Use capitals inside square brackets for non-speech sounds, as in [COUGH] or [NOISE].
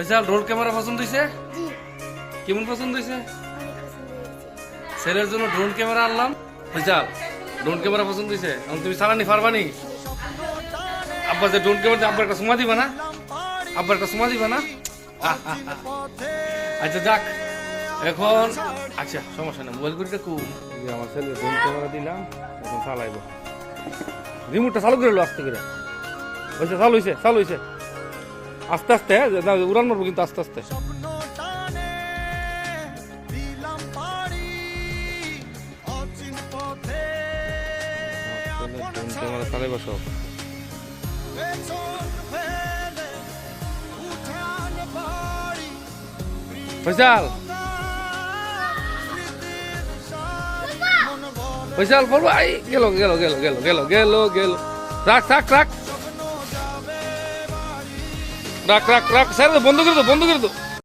Facial roll camera পছন্দ হয়েছে কেমন পছন্দ হয়েছে। ছেলের জন্য ড্রোন ক্যামেরা আনলাম। ফেসাল ড্রোন ক্যামেরা পছন্দ হয়েছে এখন তুমি চালানি পারবানি আব্বা যে ড্রোন ক্যামেরা আব্বার একটা সময় দিবা না? আব্বার একটা সময় দিবা না? [LAUGHS] আচ্ছা যাক। এখন আচ্ছা সমস্যা নেই মোবাইল করিটা কু। আমার ছেলে ড্রোন ক্যামেরা দিলাম এখন চালাইব। রিমোটটা চালু করে লো আস্তে করে। হয়েছে চালু হয়েছে চালু হয়েছে আস্তে আস্তে উড়ান মারবো কিন্তু আস্তে আস্তে। চালাইব সব ফৈসাল ফৈসাল আই গেল গেল গেল গেল গেল গেল গেল। রাখ রাখ রাখ। রাখ রাখ রাখ স্যার বন্ধ করে দো বন্ধ করে দো।